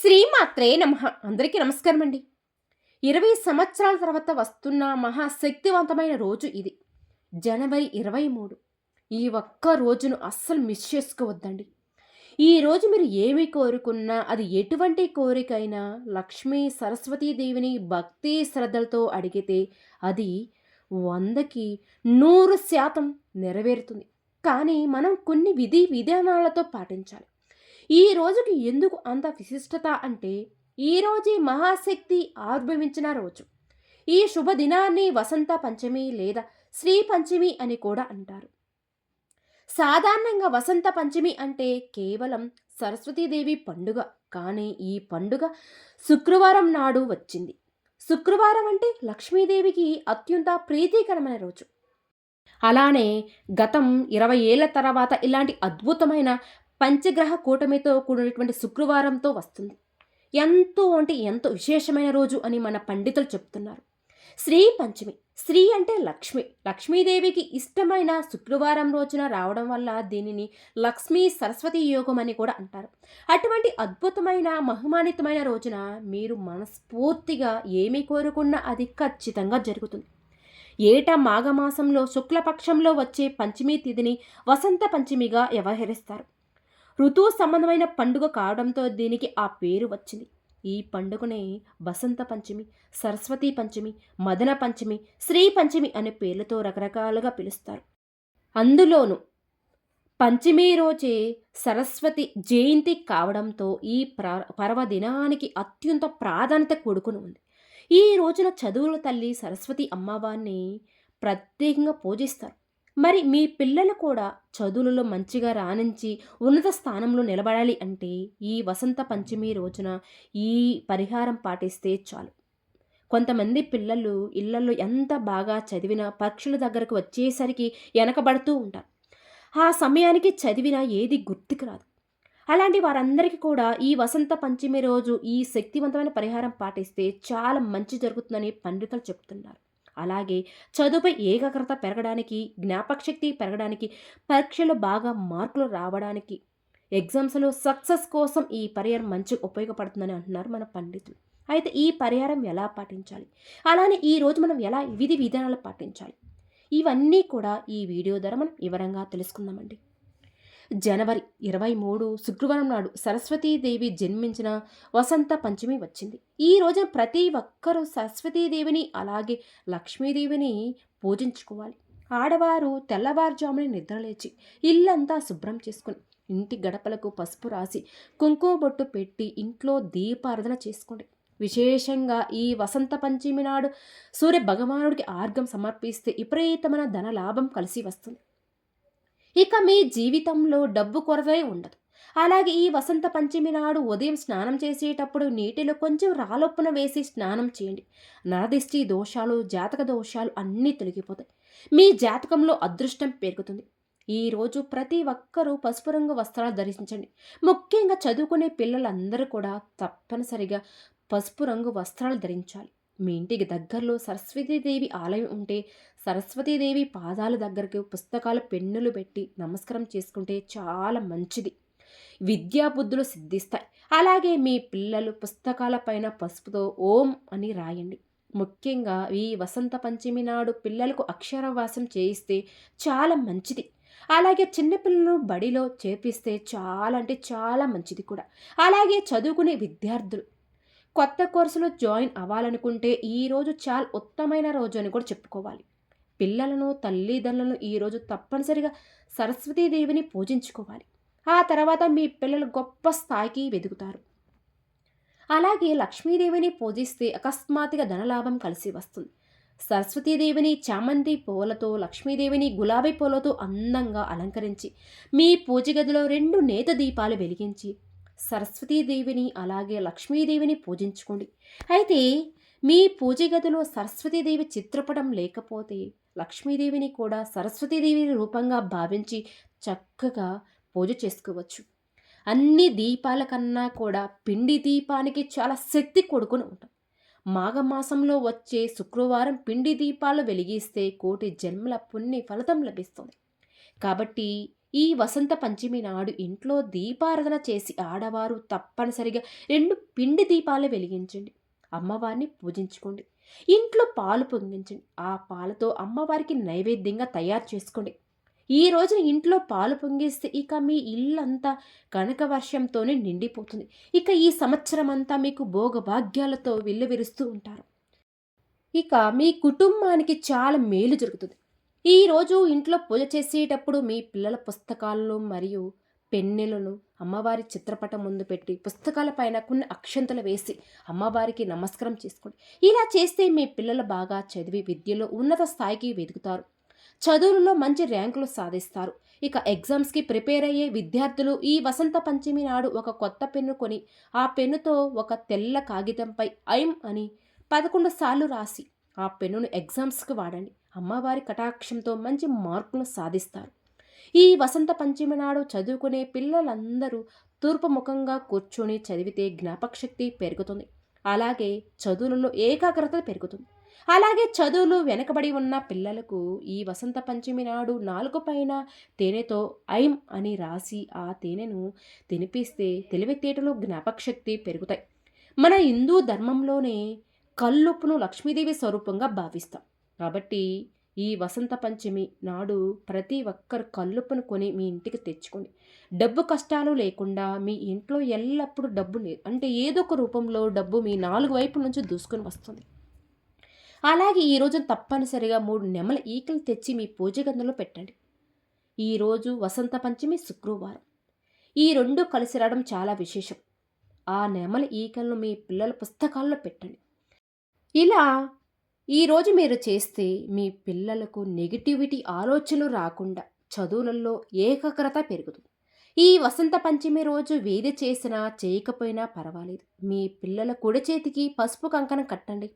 శ్రీమాత్రే నమ. అందరికీ నమస్కారం అండి ఇరవై సంవత్సరాల తర్వాత వస్తున్న మహాశక్తివంతమైన రోజు ఇది. జనవరి ఇరవై మూడు. ఈ ఒక్క రోజును అస్సలు మిస్ చేసుకోవద్దండి. ఈ రోజు మీరు ఏమి కోరుకున్నా అది ఎటువంటి కోరికైనా లక్ష్మీ సరస్వతీదేవిని భక్తి శ్రద్ధలతో అడిగితే అది వందకి నూరు శాతం నెరవేరుతుంది. కానీ మనం కొన్ని విధి విధానాలతో పాటించాలి. ఈ రోజుకి ఎందుకు అంత విశిష్టత అంటే ఈరోజే మహాశక్తి ఆవిర్భవించిన రోజు. ఈ శుభదినాన్ని వసంత పంచమి లేదా శ్రీ పంచమి అని కూడా అంటారు. సాధారణంగా వసంత పంచమి అంటే కేవలం సరస్వతీదేవి పండుగ కానీ ఈ పండుగ శుక్రవారం నాడు వచ్చింది. శుక్రవారం అంటే లక్ష్మీదేవికి అత్యంత ప్రీతికరమైన రోజు. అలానే గతం ఇరవై ఏళ్ళ తర్వాత ఇలాంటి అద్భుతమైన పంచగ్రహ కూటమితో కూడినటువంటి శుక్రవారంతో వస్తుంది. ఎంతో అంటే ఎంతో విశేషమైన రోజు అని మన పండితులు చెప్తున్నారు. శ్రీ పంచమి శ్రీ అంటే లక్ష్మి. లక్ష్మీదేవికి ఇష్టమైన శుక్రవారం రోజున రావడం వల్ల దీనిని లక్ష్మీ సరస్వతి యోగం అని కూడా అంటారు. అటువంటి అద్భుతమైన మహిమానితమైన రోజున మీరు మనస్ఫూర్తిగా ఏమి కోరుకున్నా అది ఖచ్చితంగా జరుగుతుంది. ఏటా మాఘమాసంలో శుక్లపక్షంలో వచ్చే పంచమి తిథిని వసంత పంచమిగా వ్యవహరిస్తారు. ఋతువు సంబంధమైన పండుగ కావడంతో దీనికి ఆ పేరు వచ్చింది. ఈ పండుగనే బసంత పంచమి సరస్వతి పంచమి మదన పంచమి శ్రీ పంచమి అనే పేర్లతో రకరకాలుగా పిలుస్తారు. అందులోనూ పంచమి రోజే సరస్వతి జయంతి కావడంతో ఈ పర్వదినానికి అత్యంత ప్రాధాన్యత కూడుకుని ఉంది. ఈ రోజున చదువుల తల్లి సరస్వతి అమ్మవారిని ప్రత్యేకంగా పూజిస్తారు. మరి మీ పిల్లలు కూడా చదువులలో మంచిగా రాణించి ఉన్నత స్థానంలో నిలబడాలి అంటే ఈ వసంత పంచమి రోజున ఈ పరిహారం పాటిస్తే చాలు. కొంతమంది పిల్లలు ఇళ్ళలో ఎంత బాగా చదివినా పరీక్షల దగ్గరకు వచ్చేసరికి వెనకబడుతూ ఉంటారు. ఆ సమయానికి చదివినా ఏది గుర్తుకు రాదు. అలాంటి వారందరికీ కూడా ఈ వసంత పంచమి రోజు ఈ శక్తివంతమైన పరిహారం పాటిస్తే చాలా మంచి జరుగుతుందని పండితులు చెప్తున్నారు అలాగే చదువుపై ఏకాగ్రత పెరగడానికి జ్ఞాపకశక్తి పెరగడానికి పరీక్షలో బాగా మార్కులు రావడానికి ఎగ్జామ్స్లో సక్సెస్ కోసం ఈ పరిహారం మంచిగా ఉపయోగపడుతుందని అంటున్నారు మన పండితులు. అయితే ఈ పరిహారం ఎలా పాటించాలి? అలానే ఈ రోజు మనం ఎలా విధి విధానాలు పాటించాలి? ఇవన్నీ కూడా ఈ వీడియో ద్వారా మనం వివరంగా తెలుసుకుందామండి. జనవరి ఇరవై మూడు శుక్రవారం నాడు సరస్వతీదేవి జన్మించిన వసంత పంచమి వచ్చింది. ఈ రోజున ప్రతి ఒక్కరూ సరస్వతీదేవిని అలాగే లక్ష్మీదేవిని పూజించుకోవాలి. ఆడవారు తెల్లవారుజామున నిద్రలేచి ఇల్లంతా శుభ్రం చేసుకుని ఇంటి గడపలకు పసుపు రాసి కుంకుమ బొట్టు పెట్టి ఇంట్లో దీపారాధన చేసుకోండి. విశేషంగా ఈ వసంత పంచమి నాడు సూర్య భగవానుడికి ఆర్గం సమర్పిస్తే విపరీతమైన ధన లాభం కలిసి వస్తుంది. ఇక మీ జీవితంలో డబ్బు కొరవే ఉండదు. అలాగే ఈ వసంత పంచమి నాడు ఉదయం స్నానం చేసేటప్పుడు నీటిలో కొంచెం రాలొప్పున వేసి స్నానం చేయండి. నరదిష్టి దోషాలు జాతక దోషాలు అన్నీ తొలగిపోతాయి. మీ జాతకంలో అదృష్టం పెరుగుతుంది. ఈరోజు ప్రతి ఒక్కరూ పసుపు రంగు వస్త్రాలు ధరించండి. ముఖ్యంగా చదువుకునే పిల్లలందరూ కూడా తప్పనిసరిగా పసుపు రంగు వస్త్రాలు ధరించాలి. మీ ఇంటికి దగ్గరలో సరస్వతీదేవి ఆలయం ఉంటే సరస్వతీదేవి పాదాల దగ్గరకు పుస్తకాలు పెన్నులు పెట్టి నమస్కారం చేసుకుంటే చాలా మంచిది. విద్యాబుద్ధులు సిద్ధిస్తాయి. అలాగే మీ పిల్లలు పుస్తకాల పైన పసుపుతో ఓం అని రాయండి. ముఖ్యంగా ఈ వసంత పంచమి నాడు పిల్లలకు అక్షరవాసం చేయిస్తే చాలా మంచిది. అలాగే చిన్నపిల్లలను బడిలో చేపిస్తే చాలా అంటే చాలా మంచిది కూడా. అలాగే చదువుకునే విద్యార్థులు కొత్త కోర్సులో జాయిన్ అవ్వాలనుకుంటే ఈరోజు చాలా ఉత్తమైన రోజు అని కూడా చెప్పుకోవాలి. పిల్లలను తల్లిదండ్రులను ఈరోజు తప్పనిసరిగా సరస్వతీదేవిని పూజించుకోవాలి. ఆ తర్వాత మీ పిల్లలు గొప్ప స్థాయికి వెదుగుతారు. అలాగే లక్ష్మీదేవిని పూజిస్తే అకస్మాత్తుగా ధనలాభం కలిసి వస్తుంది. సరస్వతీదేవిని చామంతి పూలతో లక్ష్మీదేవిని గులాబీ పూలతో అందంగా అలంకరించి మీ పూజ గదిలో రెండు నేత దీపాలు వెలిగించి సరస్వతీదేవిని అలాగే లక్ష్మీదేవిని పూజించుకోండి. అయితే మీ పూజ గదిలో సరస్వతీదేవి చిత్రపటం లేకపోతే లక్ష్మీదేవిని కూడా సరస్వతీదేవి రూపంగా భావించి చక్కగా పూజ చేసుకోవచ్చు. అన్ని దీపాల కన్నా కూడా పిండి దీపానికి చాలా శక్తి కొడుకుని ఉంటాం. మాఘమాసంలో వచ్చే శుక్రవారం పిండి దీపాలు వెలిగిస్తే కోటి జన్మల పుణ్య ఫలితం లభిస్తుంది. కాబట్టి ఈ వసంత పంచమి నాడు ఇంట్లో దీపారాధన చేసి ఆడవారు తప్పనిసరిగా రెండు పిండి దీపాలు వెలిగించండి. అమ్మవారిని పూజించుకోండి. ఇంట్లో పాలు పొంగించండి. ఆ పాలతో అమ్మవారికి నైవేద్యంగా తయారు చేసుకోండి. ఈ రోజున ఇంట్లో పాలు పొంగిస్తే ఇక మీ ఇల్లంతా కనక వర్షంతోనే నిండిపోతుంది. ఇక ఈ సంవత్సరం అంతా మీకు భోగభాగ్యాలతో విల్లువిరుస్తూ ఉంటారు. ఇక మీ కుటుంబానికి చాలా మేలు జరుగుతుంది. ఈరోజు ఇంట్లో పూజ చేసేటప్పుడు మీ పిల్లల పుస్తకాలను మరియు పెన్నెలను అమ్మవారి చిత్రపటం ముందు పెట్టి పుస్తకాల పైన కొన్ని అక్షంతలు వేసి అమ్మవారికి నమస్కారం చేసుకోండి. ఇలా చేస్తే మీ పిల్లలు బాగా చదివి విద్యలో ఉన్నత స్థాయికి వెతుకుతారు. చదువులలో మంచి ర్యాంకులు సాధిస్తారు. ఇక ఎగ్జామ్స్కి ప్రిపేర్ అయ్యే విద్యార్థులు ఈ వసంత పంచమి నాడు ఒక కొత్త పెన్ను కొని ఆ పెన్నుతో ఒక తెల్ల కాగితంపై ఐం అని పదకొండు సార్లు రాసి ఆ పెన్నును ఎగ్జామ్స్కి వాడండి. అమ్మవారి కటాక్షంతో మంచి మార్కులు సాధిస్తారు. ఈ వసంత పంచమి నాడు చదువుకునే పిల్లలందరూ తూర్పు ముఖంగా కూర్చొని చదివితే జ్ఞాపకశక్తి పెరుగుతుంది. అలాగే చదువులలో ఏకాగ్రత పెరుగుతుంది. అలాగే చదువులు వెనకబడి ఉన్న పిల్లలకు ఈ వసంత పంచమి నాడు నాలుగు పైన తేనెతో ఐం అని రాసి ఆ తేనెను తినిపిస్తే తెలివితేటలు జ్ఞాపకశక్తి పెరుగుతాయి. మన హిందూ ధర్మంలోనే కల్లుప్పును లక్ష్మీదేవి స్వరూపంగా భావిస్తాం. కాబట్టి ఈ వసంత పంచమి నాడు ప్రతి ఒక్కరు కల్లుప్పును కొని మీ ఇంటికి తెచ్చుకోండి. డబ్బు కష్టాలు లేకుండా మీ ఇంట్లో ఎల్లప్పుడూ డబ్బు లేదు. అంటే ఏదో ఒక రూపంలో డబ్బు మీ నాలుగు వైపుల నుంచి దూసుకొని వస్తుంది. అలాగే ఈరోజు తప్పనిసరిగా మూడు నెమల ఈకలు తెచ్చి మీ పూజ గంధంలో పెట్టండి. ఈరోజు వసంత పంచమి శుక్రవారం. ఈ రెండు కలిసి రావడం చాలా విశేషం. ఆ నెమల ఈకలను మీ పిల్లల పుస్తకాల్లో పెట్టండి. ఇలా ఈరోజు మీరు చేస్తే మీ పిల్లలకు నెగిటివిటీ ఆలోచనలు రాకుండా చదువులలో ఏకాగ్రత పెరుగుతుంది. ఈ వసంత పంచమి రోజు వేది చేసినా చేయకపోయినా పర్వాలేదు. మీ పిల్లల కుడి చేతికి పసుపు కంకణం కట్టండి.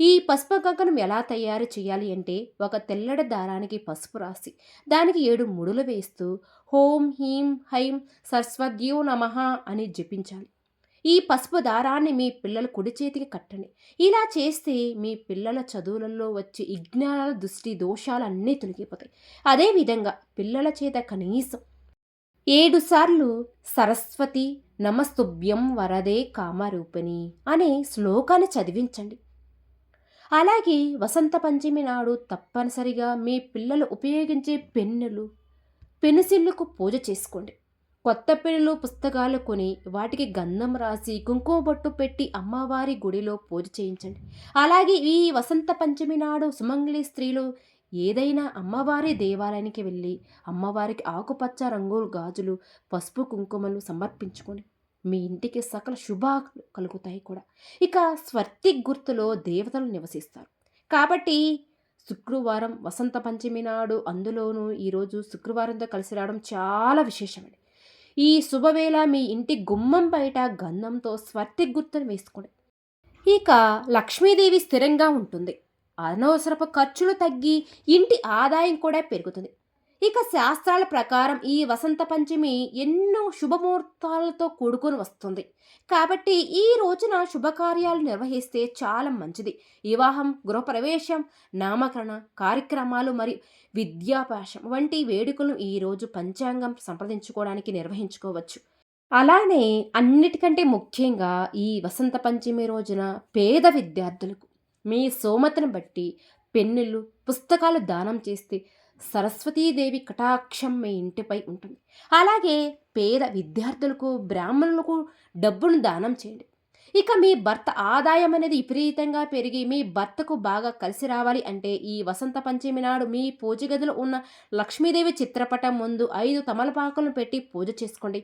ఈ పసుపు కంకణం ఎలా తయారు చేయాలి అంటే ఒక తెల్లటి దారానికి పసుపు రాసి దానికి ఏడు ముడులు వేస్తూ హోం హీం హైం సరస్వద్యో నమః అని జపించాలి. ఈ పసుపు దారాన్ని మీ పిల్లల కుడి చేతికి కట్టండి. ఇలా చేస్తే మీ పిల్లల చదువులలో వచ్చే విజ్ఞానాల దృష్టి దోషాలు అన్నీ తొలగిపోతాయి అదేవిధంగా పిల్లల చేత కనీసం ఏడు సార్లు సరస్వతి నమస్తుభ్యం వరదే కామరూపిణి అనే శ్లోకాన్ని చదివించండి. అలాగే వసంత పంచమి నాడు తప్పనిసరిగా మీ పిల్లలు ఉపయోగించే పెన్నులు పెన్సిళ్ళకు పూజ చేసుకోండి. కొత్త పెన్నులు పుస్తకాలు కొని వాటికి గంధం రాసి కుంకుమ బొట్టు పెట్టి అమ్మవారి గుడిలో పూజ చేయించండి. అలాగే ఈ వసంత పంచమి నాడు సుమంగళి స్త్రీలు ఏదైనా అమ్మవారి దేవాలయానికి వెళ్ళి అమ్మవారికి ఆకుపచ్చ రంగులు గాజులు పసుపు కుంకుమలు సమర్పించుకొని మీ ఇంటికి సకల శుభాలు కలుగుతాయి కూడా. ఇక స్వర్తి గుర్తులో దేవతలు నివసిస్తారు. కాబట్టి శుక్రవారం వసంత పంచమి నాడు అందులోనూ ఈరోజు శుక్రవారంతో కలిసి రావడం చాలా విశేషమండి ఈ శుభవేళ మీ ఇంటి గుమ్మం బయట గంధంతో స్వర్తి గుర్తును వేసుకోండి. ఇక లక్ష్మీదేవి స్థిరంగా ఉంటుంది. అనవసరపు ఖర్చులు తగ్గి ఇంటి ఆదాయం కూడా పెరుగుతుంది. ఇక శాస్త్రాల ప్రకారం ఈ వసంత పంచమి ఎన్నో శుభముహూర్తాలతో కూడుకొని వస్తుంది. కాబట్టి ఈ రోజున శుభకార్యాలు నిర్వహిస్తే చాలా మంచిది. వివాహం గృహప్రవేశం నామకరణ కార్యక్రమాలు మరియు విద్యాభాషం వంటి వేడుకలు ఈరోజు పంచాంగం సంప్రదించుకోవడానికి నిర్వహించుకోవచ్చు. అలానే అన్నిటికంటే ముఖ్యంగా ఈ వసంత పంచమి రోజున పేద విద్యార్థులకు మీ సోమతను బట్టి పెన్నులు పుస్తకాలు దానం చేస్తే సరస్వతీదేవి కటాక్షం మీ ఇంటిపై ఉంటుంది. అలాగే పేద విద్యార్థులకు బ్రాహ్మణులకు డబ్బును దానం చేయండి. ఇక మీ భర్త ఆదాయం అనేది విపరీతంగా పెరిగి మీ భర్తకు బాగా కలిసి రావాలి అంటే ఈ వసంత పంచమి నాడు మీ పూజ గదిలో ఉన్న లక్ష్మీదేవి చిత్రపటం ముందు ఐదు తమలపాకులను పెట్టి పూజ చేసుకోండి.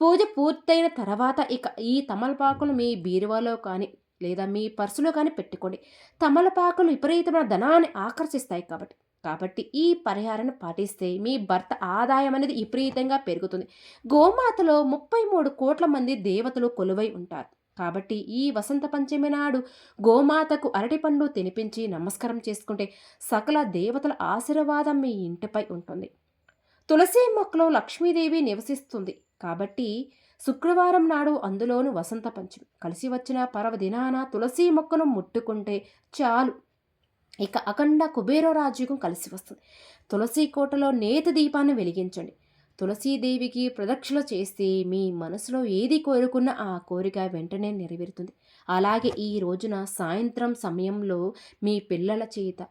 పూజ పూర్తయిన తర్వాత ఇక ఈ తమలపాకులు మీ బీరువాలో కానీ లేదా మీ పర్సులో కానీ పెట్టుకోండి. తమలపాకులు విపరీతమైన ధనాన్ని ఆకర్షిస్తాయి కాబట్టి. కాబట్టి ఈ పరిహారాన్ని పాటిస్తే మీ భర్త ఆదాయం అనేది విపరీతంగా పెరుగుతుంది. గోమాతలో ముప్పై మూడు కోట్ల మంది దేవతలు కొలువై ఉంటారు. కాబట్టి ఈ వసంత పంచమి నాడు గోమాతకు అరటిపండు తినిపించి నమస్కారం చేసుకుంటే సకల దేవతల ఆశీర్వాదం మీ ఇంటిపై ఉంటుంది. తులసి మొక్కలో లక్ష్మీదేవి నివసిస్తుంది. కాబట్టి శుక్రవారం నాడు అందులోను వసంత పంచమి. కలిసి వచ్చిన పర్వదినాన తులసి మొక్కను ముట్టుకుంటే చాలు. ఇక అఖండ కుబేర రాజ్యం కలిసి వస్తుంది. తులసి కోటలో నేత దీపాన్ని వెలిగించండి. తులసీదేవికి ప్రదక్షిణ చేస్తే మీ మనసులో ఏది కోరుకున్న ఆ కోరిక వెంటనే నెరవేరుతుంది. అలాగే ఈ రోజున సాయంత్రం సమయంలో మీ పిల్లల చేత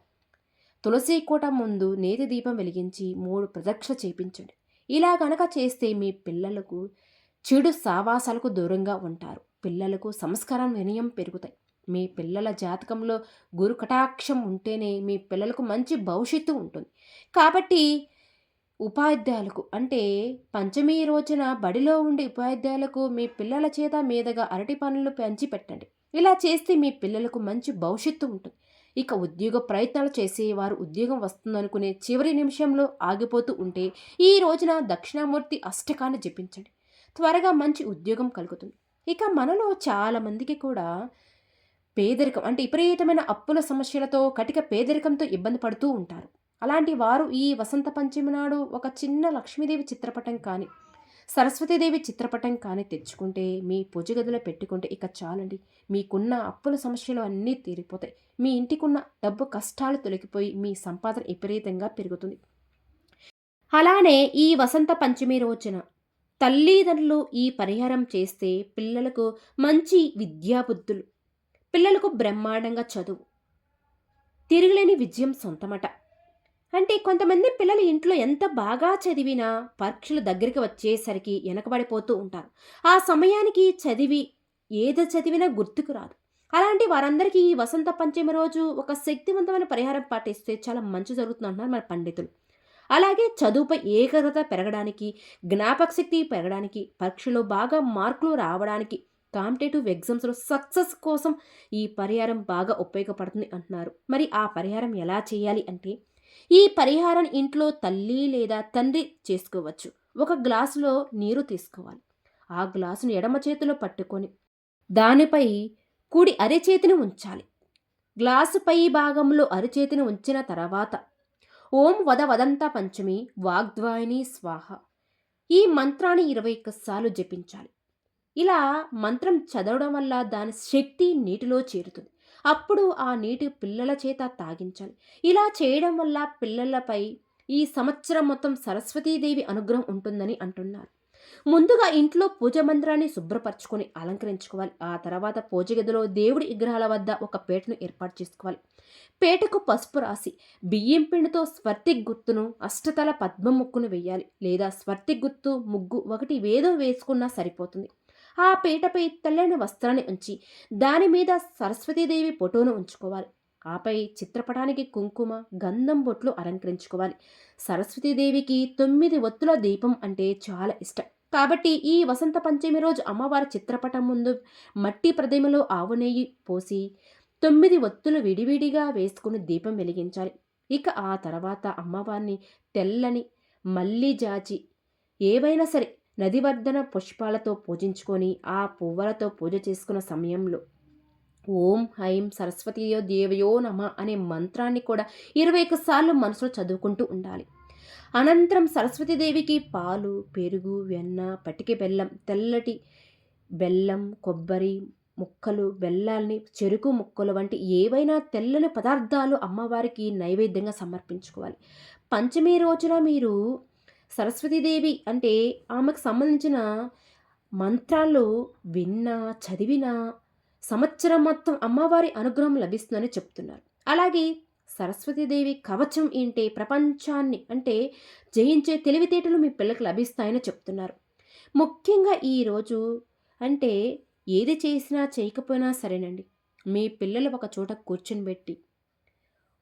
తులసి కోట ముందు నేతి దీపం వెలిగించి మూడు ప్రదక్షిణ చేపించండి. ఇలా గనక చేస్తే మీ పిల్లలకు చెడు సావాసాలకు దూరంగా ఉంటారు. పిల్లలకు సంస్కారం వినయం పెరుగుతాయి. మీ పిల్లల జాతకంలో గురు కటాక్షం ఉంటేనే మీ పిల్లలకు మంచి భవిష్యత్తు ఉంటుంది. కాబట్టి ఉపాధ్యాయులకు అంటే పంచమి రోజున బడిలో ఉండే ఉపాధ్యాయులకు మీ పిల్లల చేత మీదుగా అరటి పనులు పెంచి పెట్టండి. ఇలా చేస్తే మీ పిల్లలకు మంచి భవిష్యత్తు ఉంటుంది. ఇక ఉద్యోగ ప్రయత్నాలు చేసేవారు ఉద్యోగం వస్తుందనుకునే చివరి నిమిషంలో ఆగిపోతూ ఉంటే ఈ రోజున దక్షిణామూర్తి అష్టకాన్ని జపించండి. త్వరగా మంచి ఉద్యోగం కలుగుతుంది. ఇక మనలో చాలామందికి కూడా పేదరికం అంటే విపరీతమైన అప్పుల సమస్యలతో కటిక పేదరికంతో ఇబ్బంది పడుతూ ఉంటారు. అలాంటి వారు ఈ వసంత పంచమి నాడు ఒక చిన్న లక్ష్మీదేవి చిత్రపటం కానీ సరస్వతీదేవి చిత్రపటం కానీ తెచ్చుకుంటే మీ పూజ గదిలో పెట్టుకుంటే ఇక చాలండి. మీకున్న అప్పుల సమస్యలు అన్నీ తీరిపోతాయి. మీ ఇంటికున్న డబ్బు కష్టాలు తొలగిపోయి మీ సంపాదన విపరీతంగా పెరుగుతుంది. అలానే ఈ వసంత పంచమి రోజున తల్లిదండ్రులు ఈ పరిహారం చేస్తే పిల్లలకు మంచి విద్యాబుద్ధులు పిల్లలకు బ్రహ్మాండంగా చదువు. తిరుగులేని విజయం సొంతమట. అంటే కొంతమంది పిల్లలు ఇంట్లో ఎంత బాగా చదివినా పరీక్షలు దగ్గరికి వచ్చేసరికి వెనకబడిపోతూ ఉంటారు. ఆ సమయానికి చదివి ఏది చదివినా గుర్తుకు రాదు. అలాంటి వారందరికీ ఈ వసంత పంచమి రోజు ఒక శక్తివంతమైన పరిహారం పాటిస్తే చాలా మంచి జరుగుతుంది అంటున్నారు మన పండితులు. అలాగే చదువుపై ఏకాగ్రత పెరగడానికి జ్ఞాపక శక్తి పెరగడానికి పరీక్షలో బాగా మార్కులు రావడానికి కాంపిటేటివ్ ఎగ్జామ్స్లో సక్సెస్ కోసం ఈ పరిహారం బాగా ఉపయోగపడుతుంది అంటున్నారు. మరి ఆ పరిహారం ఎలా చేయాలి అంటే ఈ పరిహారం ఇంట్లో తల్లి లేదా తండ్రి చేసుకోవచ్చు. ఒక గ్లాసులో నీరు తీసుకోవాలి. ఆ గ్లాసును ఎడమ చేతిలో పట్టుకొని దానిపై కుడి అరిచేతిని ఉంచాలి. గ్లాసు పై భాగంలో అరిచేతిని ఉంచిన తర్వాత ఓం వద వదంత పంచమి వాగ్ద్వాయిని స్వాహ. ఈ మంత్రాన్ని ఇరవై ఒక్కసార్లు జపించాలి. ఇలా మంత్రం చదవడం వల్ల దాని శక్తి నీటిలో చేరుతుంది. అప్పుడు ఆ నీటి పిల్లల చేత తాగించాలి. ఇలా చేయడం వల్ల పిల్లలపై ఈ సంవత్సరం మొత్తం సరస్వతీదేవి అనుగ్రహం ఉంటుందని అంటున్నారు. ముందుగా ఇంట్లో పూజ మందిరాన్ని శుభ్రపరచుకొని అలంకరించుకోవాలి. ఆ తర్వాత పూజ గదిలో దేవుడి విగ్రహాల వద్ద ఒక పేటను ఏర్పాటు చేసుకోవాలి. పేటకు పసుపు రాసి బియ్యం పిండితో స్వర్తి గుర్తును అష్టతల పద్మ ముక్కును వేయాలి. లేదా స్వర్తి గుర్తు ముగ్గు ఒకటి వేదో వేసుకున్నా సరిపోతుంది. ఆ పీటపై తెల్లని వస్త్రాన్ని ఉంచి దాని మీద సరస్వతీదేవి ఫోటోను ఉంచుకోవాలి. ఆపై చిత్రపటానికి కుంకుమ గంధం బొట్లు అలంకరించుకోవాలి. సరస్వతీదేవికి తొమ్మిది ఒత్తుల దీపం అంటే చాలా ఇష్టం. కాబట్టి ఈ వసంత పంచమి రోజు అమ్మవారి చిత్రపటం ముందు మట్టి ప్రతిమలో ఆవు నెయ్యి పోసి తొమ్మిది ఒత్తులు విడివిడిగా వేసుకుని దీపం వెలిగించాలి. ఇక ఆ తర్వాత అమ్మవారిని తెల్లని మల్లి జాచి ఏవైనా సరే నదివర్ధన పుష్పాలతో పూజించుకొని ఆ పువ్వులతో పూజ చేసుకున్న సమయంలో ఓం హైం సరస్వతియో దేవయో నమ అనే మంత్రాన్ని కూడా ఇరవై సార్లు మనసులో చదువుకుంటూ ఉండాలి. అనంతరం సరస్వతీదేవికి పాలు పెరుగు వెన్న పటికి బెల్లం తెల్లటి బెల్లం కొబ్బరి ముక్కలు బెల్లాల్ని చెరుకు ముక్కలు వంటి ఏవైనా తెల్లని పదార్థాలు అమ్మవారికి నైవేద్యంగా సమర్పించుకోవాలి. పంచమి రోజున మీరు సరస్వతీదేవి అంటే ఆమెకు సంబంధించిన మంత్రాలు విన్నా చదివినా సంవత్సరం మొత్తం అమ్మవారి అనుగ్రహం లభిస్తుందని చెప్తున్నారు. అలాగే సరస్వతీదేవి కవచం ఏంటే ప్రపంచాన్ని అంటే జయించే తెలివితేటలు మీ పిల్లలకు లభిస్తాయని చెప్తున్నారు. ముఖ్యంగా ఈరోజు అంటే ఏది చేసినా చేయకపోయినా సరేనండి. మీ పిల్లలు ఒక చోట కూర్చొని పెట్టి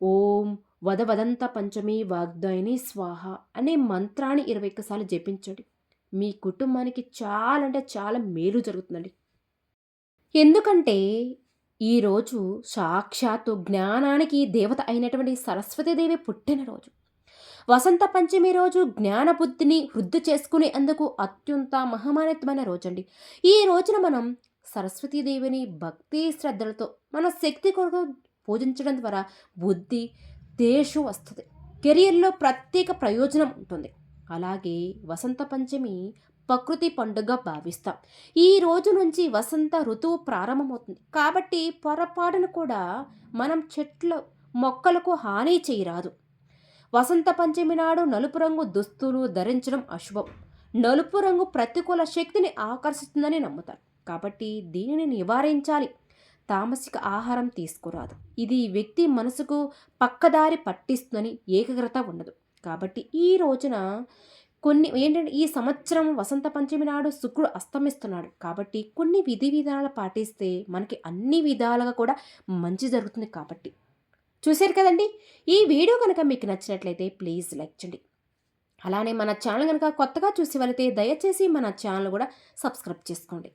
ఓం వదవదంత పంచమి వాగ్దాయిని స్వాహ అనే మంత్రాన్ని ఇరవై ఒక్కసార్లు జపించండి. మీ కుటుంబానికి చాలా అంటే చాలా మేలు జరుగుతుందండి. ఎందుకంటే ఈరోజు సాక్షాత్తు జ్ఞానానికి దేవత అయినటువంటి సరస్వతీదేవి పుట్టినరోజు వసంత పంచమి రోజు జ్ఞానబుద్ధిని వృద్ధి చేసుకునే అందుకు అత్యంత మహమానితమైన రోజండి. ఈ రోజున మనం సరస్వతీదేవిని భక్తి శ్రద్ధలతో మన శక్తి కొరకు పూజించడం ద్వారా బుద్ధి దేశం వస్తుంది. కెరియర్లో ప్రత్యేక ప్రయోజనం ఉంటుంది. అలాగే వసంత పంచమి ప్రకృతి పండుగ భావిస్తాం. ఈ రోజు నుంచి వసంత ఋతువు ప్రారంభమవుతుంది. కాబట్టి పొరపాటును కూడా మనం చెట్ల మొక్కలకు హాని చేయరాదు. వసంత పంచమి నాడు నలుపు రంగు దుస్తులు ధరించడం అశుభం. నలుపు రంగు ప్రతికూల శక్తిని ఆకర్షిస్తుందని నమ్ముతారు. కాబట్టి దీనిని నివారించాలి. తామసిక ఆహారం తీసుకురాదు. ఇది వ్యక్తి మనసుకు పక్కదారి పట్టిస్తుందని ఏకాగ్రత ఉండదు. కాబట్టి ఈ రోజున కొన్ని ఏంటంటే ఈ సంవత్సరం వసంత పంచమి నాడు శుక్రుడు అస్తమిస్తున్నాడు. కాబట్టి కొన్ని విధి విధానాలు పాటిస్తే మనకి అన్ని విధాలుగా కూడా మంచి జరుగుతుంది కాబట్టి. చూశారు కదండి? ఈ వీడియో కనుక మీకు నచ్చినట్లయితే ప్లీజ్ లైక్ చేయండి. అలానే మన ఛానల్ కనుక కొత్తగా చూసి వెళితే దయచేసి మన ఛానల్ కూడా సబ్స్క్రైబ్ చేసుకోండి.